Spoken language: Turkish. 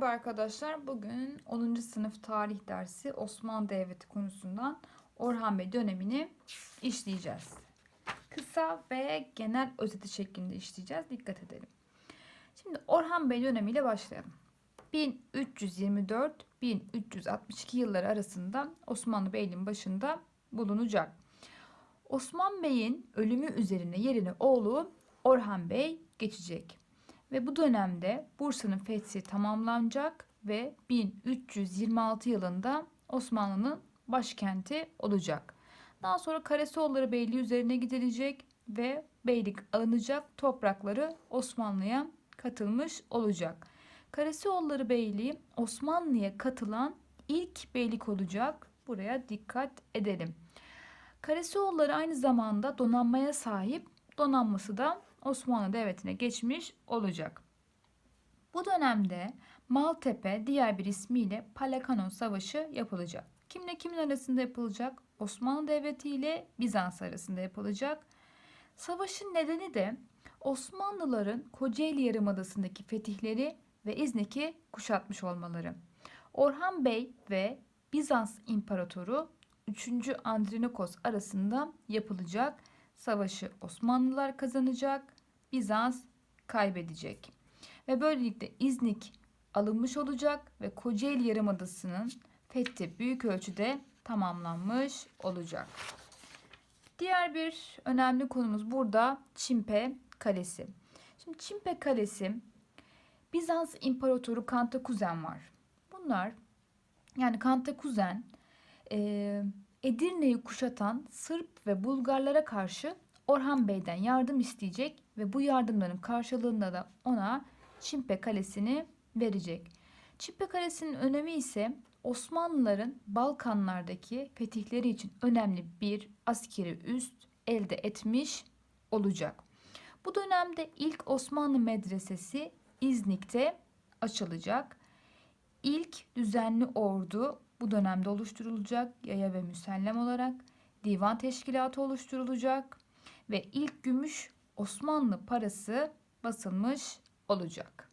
arkadaşlar. Bugün 10. sınıf tarih dersi Osmanlı Devleti konusundan Orhan Bey dönemini işleyeceğiz. Kısa ve genel özeti şeklinde işleyeceğiz. Dikkat edelim. Şimdi Orhan Bey dönemiyle başlayalım. 1324-1362 yılları arasında Osmanlı Beyliğin başında bulunacak. Osman Bey'in ölümü üzerine yerine oğlu Orhan Bey geçecek. Ve bu dönemde Bursa'nın fethi tamamlanacak ve 1326 yılında Osmanlı'nın başkenti olacak. Daha sonra Karasoğulları Beyliği üzerine gidilecek ve beylik alınacak toprakları Osmanlı'ya katılmış olacak. Karasoğulları Beyliği Osmanlı'ya katılan ilk beylik olacak. Buraya dikkat edelim. Karasoğulları aynı zamanda donanmaya sahip. Donanması da Osmanlı Devleti'ne geçmiş olacak. Bu dönemde Maltepe diğer bir ismiyle Palekano Savaşı yapılacak. Kimle kimin arasında yapılacak? Osmanlı Devleti ile Bizans arasında yapılacak. Savaşın nedeni de Osmanlıların Kocaeli Yarımadası'ndaki fetihleri ve İznik'i kuşatmış olmaları. Orhan Bey ve Bizans İmparatoru 3. Andronikos arasında yapılacak savaşı Osmanlılar kazanacak, Bizans kaybedecek. Ve böylelikle İznik alınmış olacak ve Kocaeli Yarımadası'nın fethi büyük ölçüde tamamlanmış olacak. Diğer bir önemli konumuz burada Çimpe Kalesi. Şimdi Çimpe Kalesi Bizans İmparatoru Kantakuzen var. Bunlar yani Kantakuzen e, Edirne'yi kuşatan Sırp ve Bulgarlara karşı Orhan Bey'den yardım isteyecek ve bu yardımların karşılığında da ona Çimpe Kalesi'ni verecek. Çimpe Kalesi'nin önemi ise Osmanlıların Balkanlardaki fetihleri için önemli bir askeri üst elde etmiş olacak. Bu dönemde ilk Osmanlı medresesi İznik'te açılacak. İlk düzenli ordu bu dönemde oluşturulacak yaya ve müsellem olarak divan teşkilatı oluşturulacak ve ilk gümüş Osmanlı parası basılmış olacak.